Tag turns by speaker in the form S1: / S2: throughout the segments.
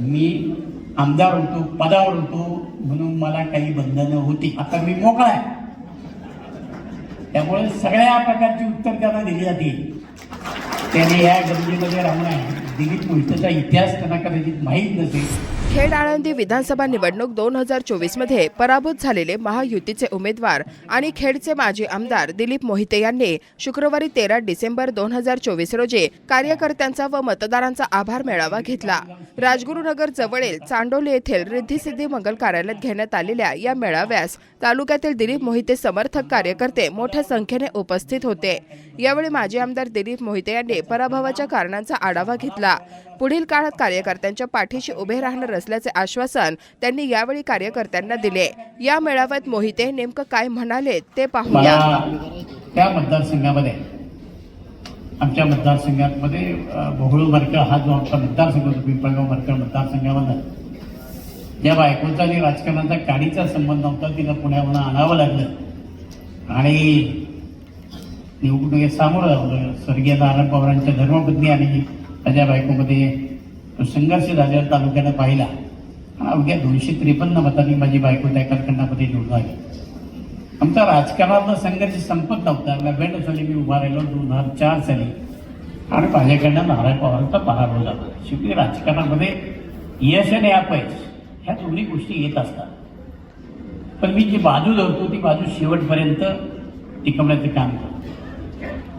S1: मी आमदार होतो पदावर होतो म्हणून मला काही बंधनं होती. आता मी मोकळा आहे. त्यामुळे सगळ्या प्रकारची उत्तर त्यांना दिली जाते. त्याने या गमतीमध्ये राहून आहे. दिलीप मोहितेचा इतिहास त्यांना कदाचित माहीत नसेल.
S2: खेड आळंदी विधानसभा निवडणूक दोन हजार चोवीसमध्ये पराभूत झालेले महायुतीचे उमेदवार आणि खेडचे माजी आमदार दिलीप मोहिते यांनी शुक्रवारी तेरा डिसेंबर दोन हजार चोवीस रोजी कार्यकर्त्यांचा व मतदारांचा आभार मेळावा घेतला. राजगुरुनगर जवळील चांडोली येथील रिद्धिसिद्धी मंगल कार्यालयात घेण्यात आलेल्या या मेळाव्यास तालुक्यातील दिलीप मोहिते समर्थक कार्यकर्ते मोठ्या संख्येने उपस्थित होते. यावेळी माजी आमदार दिलीप मोहिते यांनी पराभवाच्या कारणांचा आढावा घेतला. पुढील काळात कार्यकर्त्यांच्या पाठीशी उभे राहणार असल्याचे आश्वासन त्यांनी यावेळी कार्यकर्त्यांना दिले. या मेळाव्यात मोहिते नेमकं काय म्हणाले ते पाहूया.
S1: त्या मतदारसंघामध्ये आमच्या मतदारसंघामध्ये भोगळू मरकळ हा जो आमचा मतदारसंघ होतो पिंपळगाव मरकळ मतदारसंघामधला या बायकोचा आणि राजकारणाचा काडीचा संबंध नव्हता तिला पुण्याहून आणावं लागलं. आणि निवडणुकीत सामोरं लावलं स्वर्गीय नारायण पवारांच्या धर्मपत्नी आणि त्याच्या बायकोमध्ये तो संघर्ष झालेला तालुक्यानं पाहिला. आणि अवघ्या दोनशे त्रेपन्न मतांनी माझी बायको त्या कारखान्यामध्ये निवडून आली. आमचा राजकारणातला संघर्ष संपत नव्हता. नव्याण्णव साली मी उभा राहिलो. दोन हजार चार साली आणि माझ्याकडनं नारायण पवारांचा पराभव झाला. शेवटी राजकारणामध्ये यश आणि अपयश ह्या दोन्ही गोष्टी येत असतात. पण मी जी बाजू धरतो ती बाजू शेवटपर्यंत टिकवण्याचं काम करतो.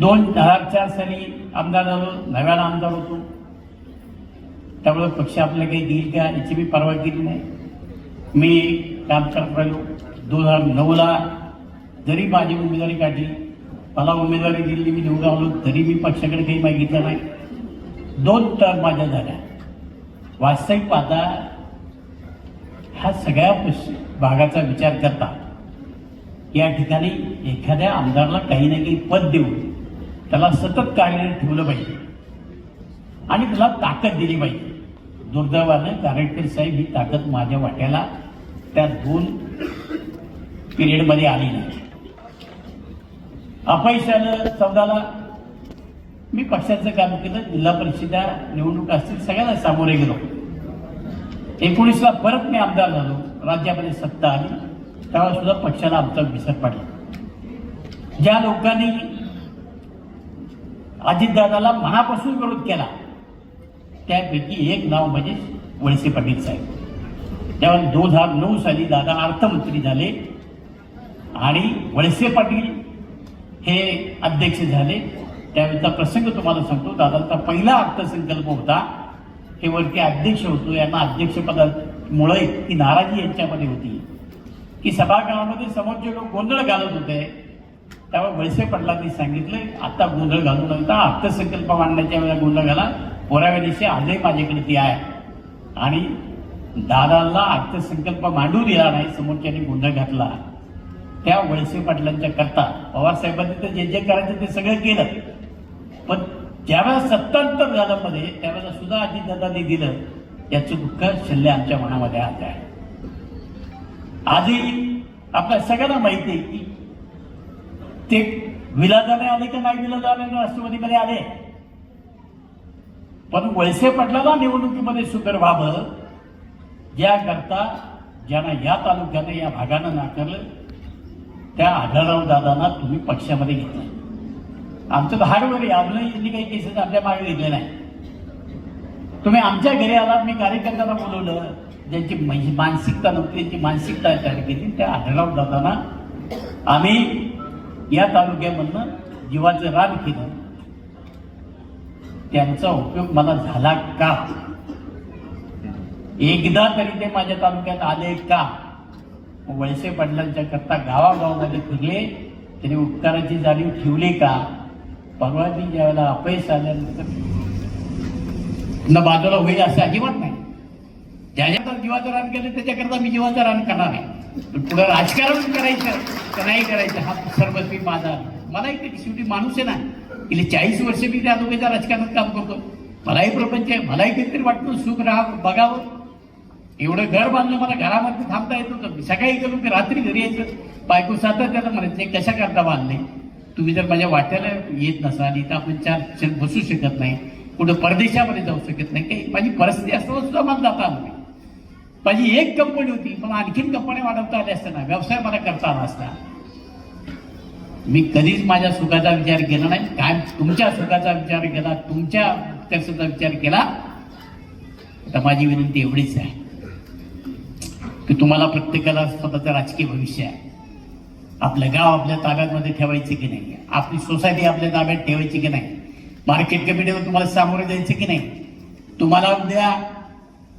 S1: दोन हजार चार साली आमदार झालो नव्याला आमदार होतो. त्यामुळे पक्ष आपल्याला काही देईल का याची मी परवा केली नाही. मी काम करत राहिलो दोन हजार नऊला जरी माझी उमेदवारी काढली मला उमेदवारी दिली मी निवडून आलो तरी मी पक्षाकडे काही मागितलं नाही. दोन टर्म माझ्या झाल्या. वास्तविक पाहता हा सगळ्या भागाचा विचार करता या ठिकाणी एखाद्या आमदारला काही ना काही पद देऊन त्याला सतत कार्यरत ठेवलं पाहिजे. आणि त्याला ताकद दिली पाहिजे. दुर्दैवानं कारेटकर साहेब ही ताकद माझ्या वाट्याला त्या दोन पिरियडमध्ये आली नाही. अपयशानं चौदाला मी पक्षाचं काम केलं जिल्हा परिषदा निवडणूक असतील सगळ्यांना सामोरे गेलो. एकोणीसला परत मी आमदार झालो राज्यामध्ये सत्ता आली तेव्हा सुद्धा पक्षाला आमचा विसर पडला. ज्या लोकांनी अजितदादाला मनापासून विरोध केला त्यापैकी एक नाव म्हणजे वळसे पाटील साहेब. तेव्हा दोन हजार नऊ साली दादा अर्थमंत्री झाले आणि वळसे पाटील हे अध्यक्ष झाले. त्यावेळेचा प्रसंग तुम्हाला सांगतो. दादांचा पहिला अर्थसंकल्प होता. हे वरती अध्यक्ष होतो. यांना अध्यक्षपदामुळे ती नाराजी यांच्यामध्ये होती. की सभागृहामध्ये समोरचे लोक गोंधळ घालत होते त्यामुळे वळसे पाटलांनी सांगितलं आता गोंधळ घालू नका. अर्थसंकल्प मांडण्याच्या वेळेला गोंधळ घाला. पोराव्या दिवशी आजही माझ्याकडे ती आहे. आणि दादाला अर्थसंकल्प मांडू दिला नाही समोरच्यानी गोंधळ घातला. त्या वळसे पाटलांच्या करता. पवारसाहेबांनी तर जे जे करायचं ते सगळं केलं. पण ज्यावेळेला सत्तांतर झालं मध्ये त्यावेळेला सुद्धा अजितदादांनी दिलं याचं दुःख शिल्ले आमच्या मनामध्ये आज आहे. आजही आपल्या सगळ्यांना माहिती आहे की ते विलाजाने आले की नाही विलाजाने राष्ट्रवादीमध्ये आले? पण वळसे पटलाला निवडणुकीमध्ये सुकर व्हावं याकरता ज्यांना या तालुक्यानं या भागानं नाकारलं त्या आढळराव दादांना तुम्ही पक्षामध्ये घेतलं. आमचं तर हार्डवर आहे. अजूनही त्यांनी काही केसेस आपल्या मागे घेतले नाही. तुम्ही आमच्या घरी आलात मी कार्यकर्त्यांना बोलवलं. ज्यांची मानसिकता नव्हती त्यांची मानसिकता तयार केली. त्या आढळराव दादांना आम्ही या तालुक्यामधनं जीवाचं रान केलं. त्यांचा उपयोग मला झाला का? एकदा तरी ते माझ्या तालुक्यात आले का? वळसे पाटलांच्या करता गावागावामध्ये फिरले त्यांनी उपकाराची जाणीव ठेवली का? परवा ती ज्यावेळेला अपयश आल्यानंतर न बाजूला होईल असं अजिबात नाही. ज्याच्या जीवाचं रान केलं त्याच्याकरता मी जीवाचं रान करणार आहे. पण पुढे राजकारण करायचं का नाही करायचं हा सर्वस्वी माझा मला एक शेवटी माणूस आहे ना गेली चाळीस वर्ष मी त्या लोकांच्या राजकारणात काम करतो. मलाही प्रपंच आहे मलाही काहीतरी वाटतं सुख राहा बघावं. एवढं घर बांधलं मला घरामध्ये थांबता येत होतं सकाळी गेलो की रात्री घरी यायचं. बायको सातत्यानं म्हणायचं कशा करता बांधले? तुम्ही जर माझ्या वाट्याला येत नसाल इथं आपण चार क्षण बसू शकत नाही. कुठं परदेशामध्ये जाऊ शकत नाही. काही माझी परिस्थिती असताना सुद्धा मला जाता आलं नाही. माझी एक कंपनी होती पण आणखीन कंपन्या वाढवता आल्या असताना व्यवसाय मला करता आला असता. मी कधीच माझ्या सुखाचा विचार केला नाही. काय? तुमच्या सुखाचा विचार केला तुमच्या कशाचा विचार केला. तर माझी विनंती एवढीच आहे की तुम्हाला प्रत्येकाला स्वतःचं राजकीय भविष्य आहे. आपलं गाव आपल्या ताब्यामध्ये ठेवायचं की नाही? आपली सोसायटी आपल्या ताब्यात ठेवायची की नाही? मार्केट कमिटीवर तुम्हाला सामोरे जायचं की नाही? तुम्हाला उद्या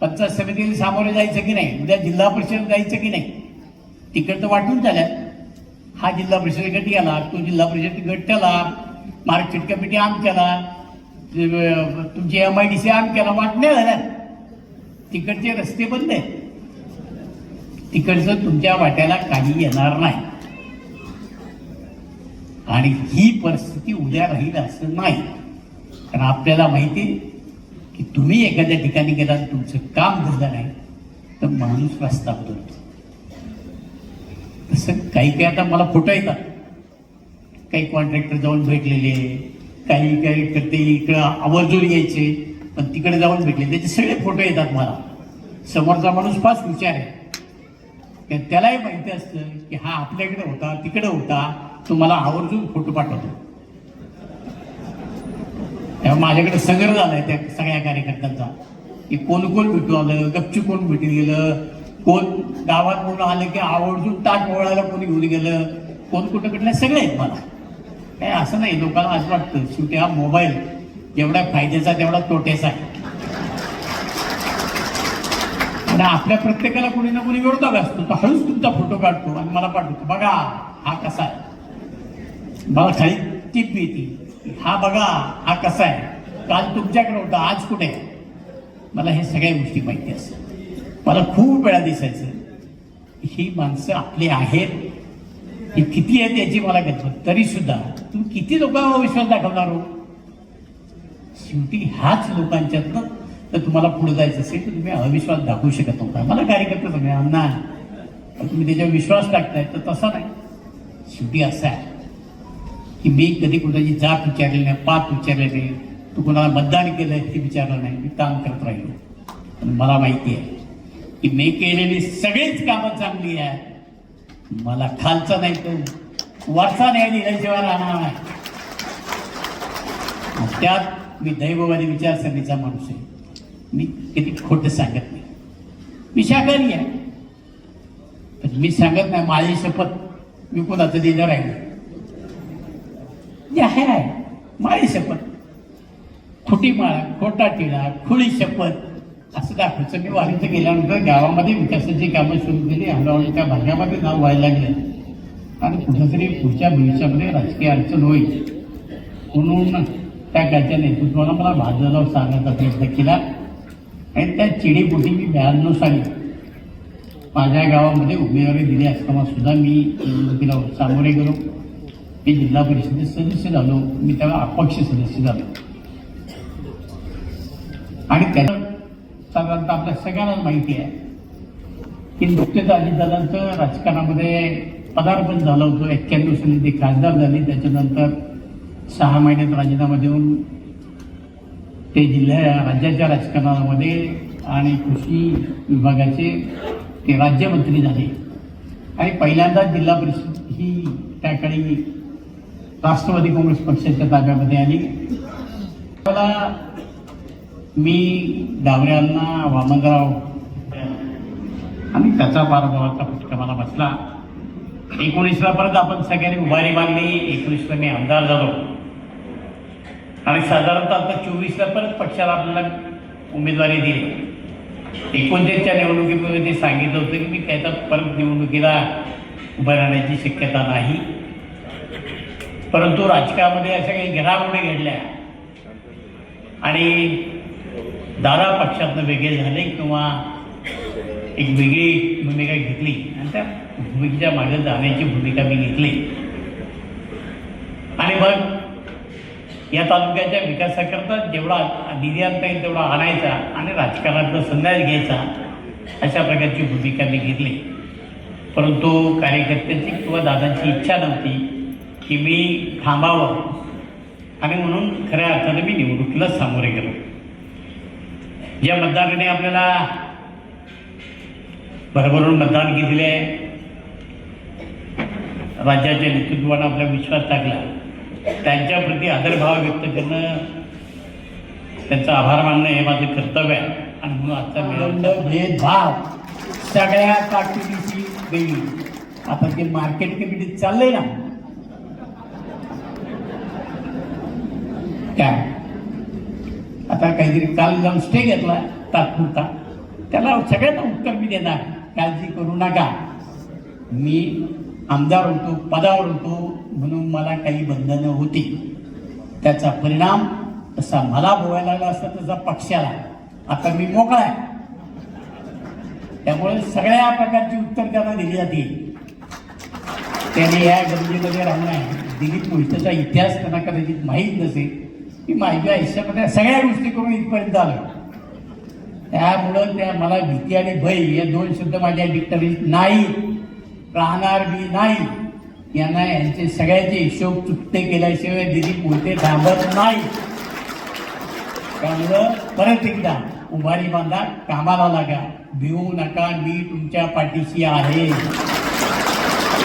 S1: पंचायत समितीला सामोरे जायचं की नाही? उद्या जिल्हा परिषद जायचं की नाही? तिकडं तर वाटून झाल्या हा जिल्हा परिषद गट गेला तो जिल्हा परिषद गट त्याला मार्केट कमिटी आम केला तुमची एम आय डी सी आम केला वाटण्या झाल्या तिकडचे रस्ते बंद आहेत. तिकडचं तुमच्या वाट्याला काही येणार नाही. आणि ही परिस्थिती उद्या राहील असं नाही. कारण आपल्याला माहिती आहे की तुम्ही एखाद्या ठिकाणी गेला तुमचं काम झालं नाही तर माणूस रस्ता बदलतो. तसं काही काही आता मला फोटो येतात. काही कॉन्ट्रॅक्टर जाऊन भेटलेले काही काही ते इकडं आवर्जून यायचे पण तिकडे जाऊन भेटले. त्याचे सगळे फोटो येतात मला. समोरचा माणूस फाच विचार आहे. त्यालाही माहिती असतं की हा आपल्याकडे होता तिकडे होता. तो मला आवर्जून फोटो पाठवतो. तेव्हा माझ्याकडे संग्रह झालाय त्या सगळ्या कार्यकर्त्यांचा. की कोण कोण भेटू आलं गपचू कोण भेटून गेलं कोण गावात मुलं आलं की आवर्जून ताट ओळायला कोणी घेऊन गेलं? कोण कुठं कुठलं सगळे आहेत मला. काय असं नाही लोकांना असं वाटतं शेवटी हा मोबाईल जेवढा फायद्याचा तेवढा तोट्याचा आहे. आणि आपल्या प्रत्येकाला कोणी ना कोणी विरोधक असतो तो हळूच तुमचा फोटो काढतो आणि मला पाठवतो. बघा हा कसा आहे. मला खाली टीप येते. हा बघा हा कसा आहे. काल तुमच्याकडे होता आज कुठे? आहे? मला हे सगळ्या गोष्टी माहिती असतात. मला खूप वेळा दिसायचं. ही माणसं आपली आहेत. ही किती आहेत याची मला कल्पना तरी सुद्धा तुम्ही किती लोकांवर विश्वास दाखवणार हो? शेवटी ह्याच लोकांच्यातनं तर तुम्हाला पुढे जायचं असेल तर तुम्ही अविश्वास दाखवू शकत नव्हता. मला कार्यकर्ते सगळे अण्णा तुम्ही त्याच्यावर विश्वास टाकताय तर तसा नाही. शेवटी असं आहे की मी कधी कुणाची जात विचारली नाही पात विचारले नाही. तू कोणाला मतदान केलं ते विचारलं नाही. मी काम करत राहिलो. पण मला माहिती आहे. की मी केलेली सगळीच कामं चांगली आहे. मला खालचा नाही तो वरचा नाही दिल्याशिवाय राहणार नाही. त्यात मी दैववादी विचारसरणीचा माणूस आहे. मी किती खोटं सांगत नाही. मी शाकाहारी आहे. पण मी सांगत नाही माझी शपथ मी कोणाचं देणार आहे? जे आहे. आहे माझी शपथ. खोटी माळा खोटा टिळा खुळी शपथ. असं दाखवायचं मी वारीचं गेल्यानंतर गावामध्ये विकासाची कामं सुरू केली. हळूहळू त्या भागामध्ये नाव व्हायला लागले. आणि कुठेतरी पुढच्या भविष्यामध्ये राजकीय अडचण होईल. म्हणून त्या गाच्या नेतृत्वाला मला भाजपला सांगण्याचा प्रयत्न केला. आणि त्या चिडीपोटी मी ब्याण्णव साली माझ्या गावामध्ये उमेदवारी दिली असताना सुद्धा मी निवडणुकीला सामोरे गेलो. मी जिल्हा परिषदेत सदस्य झालो. मी त्याला अपक्ष सदस्य झालो. आणि त्याला साधारणतः आपल्या सगळ्यांनाच माहिती आहे की नुकतेच अजितदादांचं राजकारणामध्ये पदार्पण झालं होतं. एक्क्याण्णव साली ते खासदार झाले. त्याच्यानंतर सहा महिन्यात राजीनामा देऊन ते जिल्ह्या राज्याच्या राजकारणामध्ये आणि कृषी विभागाचे ते राज्यमंत्री झाले. आणि पहिल्यांदा जिल्हा परिषद ही त्या काळी राष्ट्रवादी काँग्रेस पक्षाच्या ताब्यामध्ये आली. मला मी डावऱ्यांना वामनराव आणि त्याचा पराभवाचा फटका मला बसला. एकोणीसला परत आपण सगळ्यांनी उभारी मागली एकोणीसला मी आमदार झालो. आणि साधारणतः आता चोवीसला परत पक्षाला आपल्याला उमेदवारी दिली. एकोणतीसच्या निवडणुकीमध्ये ते सांगितलं होतं की मी त्याचा परत निवडणुकीला उभं राहण्याची शक्यता नाही. परंतु राजकारणामध्ये अशा काही घडामोडी घडल्या. आणि दादा पक्षातनं वेगळे झाले किंवा एक वेगळी भूमिका घेतली. आणि त्या भूमिकेच्या मागे जाण्याची भूमिका मी घेतली. आणि मग या तालुक्याच्या विकासाकरता जेवढा निधी आणता येईल तेवढा आणायचा आणि राजकारणातला संन्यास घ्यायचा अशा प्रकारची भूमिका मी घेतली. परंतु कार्यकर्त्यांची किंवा दादांची इच्छा नव्हती की मी थांबावं.
S3: आणि म्हणून खऱ्या अर्थानं मी निवडणुकीला सामोरे गेलो. ज्या मतदाराने आपल्याला भरभरून मतदान दिले आहे राज्याच्या नेतृत्वानं आपला विश्वास टाकला. त्यांच्याप्रती आदरभाव व्यक्त करणं त्यांचा आभार मानणं हे माझं कर्तव्य आहे. आणि म्हणून आजचा
S1: भेदभाव सगळ्या पार्टीची गेली आता ते मार्केट कमिटीत चाललंय ना? काय? आता काहीतरी काल जाऊन स्टे घेतला तात्पुरता त्याला सगळ्यांना उत्तर मी देणार. काळजी करू नका. मी आमदार होतो पदावर होतो म्हणून मला काही बंधनं होती. त्याचा परिणाम तसा मला बोलायला लागला असता तसा पक्षाला. आता मी मोकळा आहे. त्यामुळे सगळ्या प्रकारची उत्तर त्यांना दिली जाते. त्याने या गमतीमध्ये राहून आहे. दिलीप मोहितेचा इतिहास त्यांना कदाचित माहीत नसेल. की माझ्या आयुष्यामध्ये सगळ्या गोष्टी करून इथपर्यंत आलो. त्यामुळं त्या मला भीती आणि भय या दोन शब्द माझ्या डिक्टरीत नाही राहणार मी नाही. यांना यांचे सगळ्याचे हिशोब चुकते केल्याशिवाय दिलीप बोलते थांबत नाही. त्यामुळं परत एकदा उभारी बांधा कामाला लागा. भिवू नका मी तुमच्या पाठीशी आहे.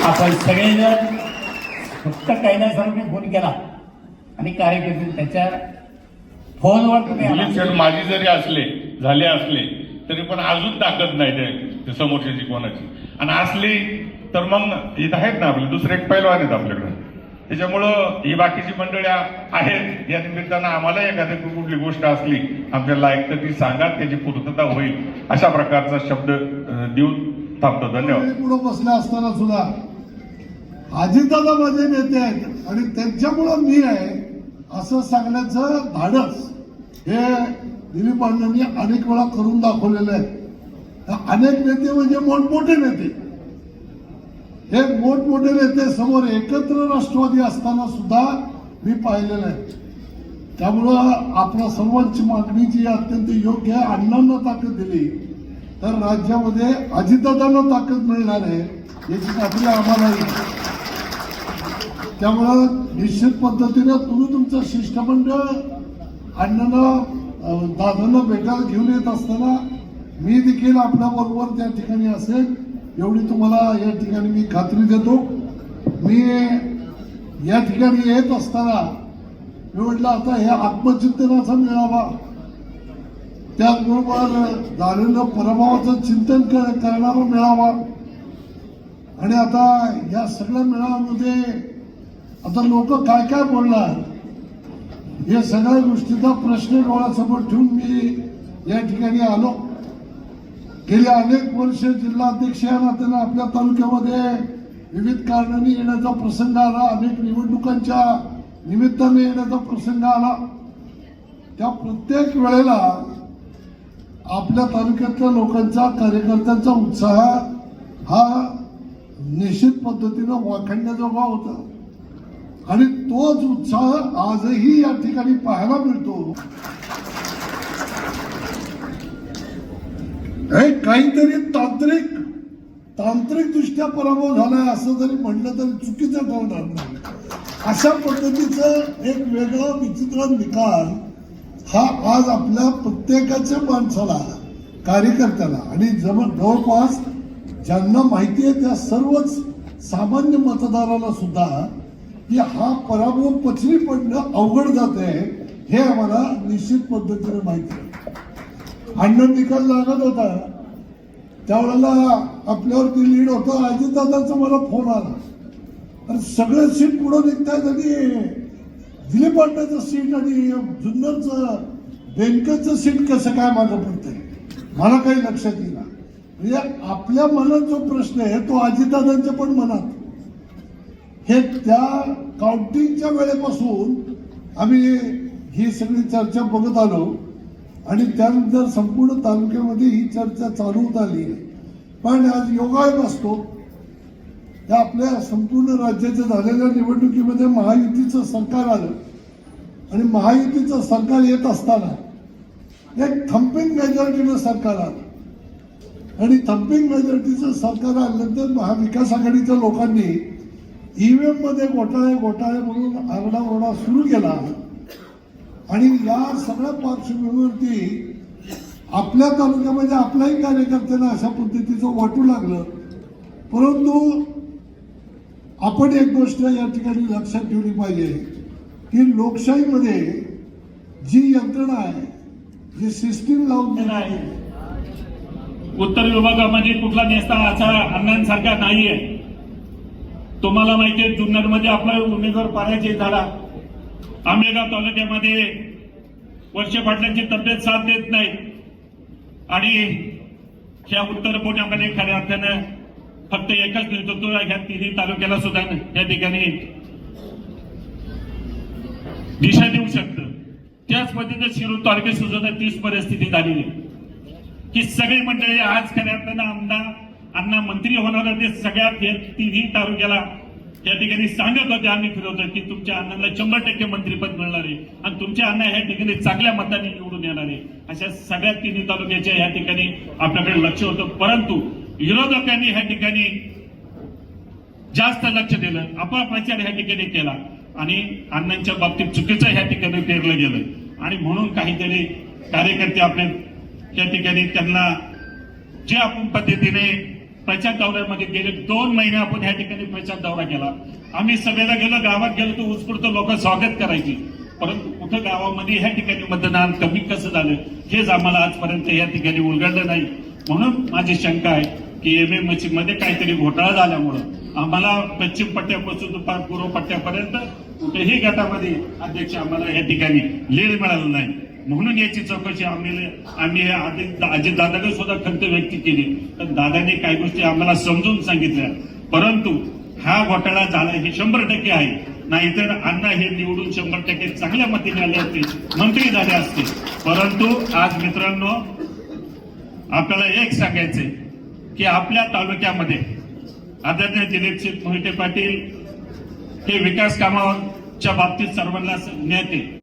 S1: आपण सगळेजण फक्त कैलासारखे फोन केला. आणि कार्यकर्ते त्याच्या फोनवर
S4: माझी जरी असले झाले असले तरी पण अजून ताकद नाही समोरच्याची कोणाची. आणि असली तर मग इथं आहेत ना आपले दुसरे एक पैलवान आहेत आपल्याकडे. त्याच्यामुळं ही बाकीची मंडळी आ- आहेत या निमित्तानं आम्हाला एखादी कुठली गोष्ट असली आपल्याला लायक तर ती सांगा त्याची पूर्तता होईल. अशा प्रकारचा शब्द देऊन थांबतो. धन्यवाद.
S5: पुढे बसले असताना सुद्धा अजितदादा माझे नेते आहेत आणि त्यांच्यामुळं मी आहे. असं सांगण्याचं धाडस हे दिलीप अण्णांनी अनेक वेळा करून दाखवलेलं आहे. तर अनेक नेते म्हणजे मोठमोठे नेते. हे मोठमोठे नेते समोर एकत्र राष्ट्रवादी असताना सुद्धा मी पाहिलेलं आहे. त्यामुळं आपल्या सर्वांची मागणी जी अत्यंत योग्य आहे. अण्णांना ताकद दिली. तर राज्यामध्ये अजितदादांना ताकद मिळणार आहे याची खात्री आम्हाला त्यामुळं निश्चित पद्धतीने तुम्ही तुमचं शिष्टमंडळ अण्णांना दादांना भेटायला घेऊन येत असताना मी देखील आपल्या बरोबर त्या ठिकाणी असेल एवढी तुम्हाला या ठिकाणी मी खात्री देतो. मी या ठिकाणी येत असताना मी म्हटलं आता हे आत्मचिंतनाचा मेळावा. त्याचबरोबर झालेलं पराभवाचं चिंतन करणारा मेळावा. आणि आता या सगळ्या मेळाव्यामध्ये आता लोक काय काय बोलणार? या सगळ्या गोष्टीचा प्रश्न डोळ्यासमोर ठेवून मी या ठिकाणी आलो. गेली अनेक वर्ष जिल्हा अध्यक्ष या नात्यानं आपल्या तालुक्यामध्ये विविध कारणांनी येण्याचा प्रसंग आला. अनेक निवडणुकांच्या निमित्ताने येण्याचा प्रसंग आला. त्या प्रत्येक वेळेला आपल्या तालुक्यातल्या लोकांचा कार्यकर्त्यांचा उत्साह हा निश्चित पद्धतीनं वाखाणण्याजोगा होता. आणि तोच उत्साह आजही या ठिकाणी पाहायला मिळतो. हे काहीतरी तांत्रिक तांत्रिक दृष्ट्या पराभव झालाय असं जरी म्हटलं तरी चुकीचं ठरणार नाही. अशा पद्धतीचं एक वेगळं विचित्र निकाल हा आज आपल्या प्रत्येकाच्या माणसाला कार्यकर्त्याला आणि जम जवळपास ज्यांना माहिती आहे त्या सर्वच सामान्य मतदाराला सुद्धा की हा पराभव पचरी पडणं अवघड जात आहे हे आम्हाला निश्चित पद्धतीने माहिती आहे. अण्णा निकाल लागत होता. त्यावेळेला आपल्यावरती लीड होतं. अजितदादांचा मला फोन आला. आणि सगळं सीट पुढं निघतायत आणि दिलीप अण्णाचं सीट आणि जुन्नरचं बँकेचं सीट कसं काय माझं पडतंय? मला काही लक्षात येईना. म्हणजे आपल्या मनात जो प्रश्न आहे तो अजितदादांच्या पण मनात. हे त्या काउंटिंगच्या वेळेपासून आम्ही ही सगळी चर्चा बघत आलो. आणि त्यानंतर संपूर्ण तालुक्यामध्ये ही चर्चा चालू होत आली पण आज योगायोग असतो. त्या आपल्या संपूर्ण राज्याच्या झालेल्या निवडणुकीमध्ये महायुतीचं सरकार आलं. आणि महायुतीचं सरकार येत असताना एक थम्पिंग मेजॉरिटीनं सरकार आलं. आणि थम्पिंग मेजॉरिटीचं सरकार आल्यानंतर महाविकास आघाडीच्या लोकांनी ईव्हीएममध्ये घोटाळे घोटाळे म्हणून आरडाओरडा सुरू केला. आणि या सगळ्या पार्श्वभूमीवरती आपल्या तालुक्यामध्ये आपल्याही कार्यकर्त्यांना अशा पद्धतीचं वाटू लागलं. परंतु आपण एक गोष्ट या ठिकाणी लक्षात ठेवली पाहिजे. की लोकशाहीमध्ये जी यंत्रणा आहे जी सिस्टीम लावून दिली आहे
S6: उत्तर विभागामध्ये कुठला नेता असा अण्णांसारखा नाहीये. तुम्हाला माहिती जुन्नरमध्ये आपला उमेदवार पराजय झाला. आंबेगाव तालुक्यामध्ये वर्षे पाटलांची तब्येत साथ देत नाही. आणि ह्या उत्तर पुण्यामध्ये खऱ्या अर्थानं फक्त एकच नेतृत्व ह्या तिन्ही तालुक्याला सुद्धा या ठिकाणी दिशा देऊ शकतं. त्याच पद्धतीने शिरूर तालुक्यात सुद्धा तीच परिस्थिती झालेली आहे. की सगळी मंडळी आज खऱ्या अर्थानं आमदार अण्णा मंत्री होणार ते सगळ्यात हे तिन्ही तालुक्याला त्या ठिकाणी सांगत होते आम्ही फिरवतो की तुमच्या अण्णाला शंभर टक्के मंत्रीपद मिळणार आहे आणि तुमच्या अण्णा ह्या ठिकाणी चांगल्या मताने निवडून येणार आहे. अशा सगळ्या तिन्ही तालुक्याच्या या ठिकाणी आपल्याकडे लक्ष होतं. परंतु विरोधकांनी ह्या ठिकाणी जास्त लक्ष दिलं अपप्रचार ह्या ठिकाणी केला आणि अण्णांच्या बाबतीत चुकीचं ह्या ठिकाणी पेरलं गेलं. आणि म्हणून काहीतरी कार्यकर्ते आपले त्या ठिकाणी त्यांना जे आपण पद्धतीने प्रचार दौऱ्यामध्ये गेले दोन महिने आपण ह्या ठिकाणी प्रचार दौरा केला. आम्ही सभेला गेलो गावात गेलो तर उत्स्फूर्त लोक स्वागत करायची. परंतु कुठं गावामध्ये ह्या ठिकाणी मतदान कमी कसं झालं हेच आम्हाला आजपर्यंत या ठिकाणी उलगडलं नाही. म्हणून माझी शंका आहे की एम एममध्ये काहीतरी घोटाळा झाल्यामुळं आम्हाला पश्चिम पट्ट्यापासून पार पूर्व पट्ट्यापर्यंत कुठेही गटामध्ये अध्यक्ष आम्हाला या ठिकाणी लीड मिळालं नाही. म्हणून याची चौकशी आम्ही आम्ही अजित दादाने सुद्धा खंत व्यक्त केली. तर दादाने काही गोष्टी आम्हाला समजून सांगितल्या. परंतु हा घोटाळा झाला हे शंभर टक्के आहे. नाहीतर अण्णा हे निवडून शंभर टक्के चांगल्या मतीने आले असते. मंत्री झाले असते. परंतु आज मित्रांनो आपल्याला एक सांगायचंय की आपल्या तालुक्यामध्ये आदरणीय दिलीपसिंह मोहिते पाटील हे विकास कामाच्या बाबतीत सर्वांना नेते.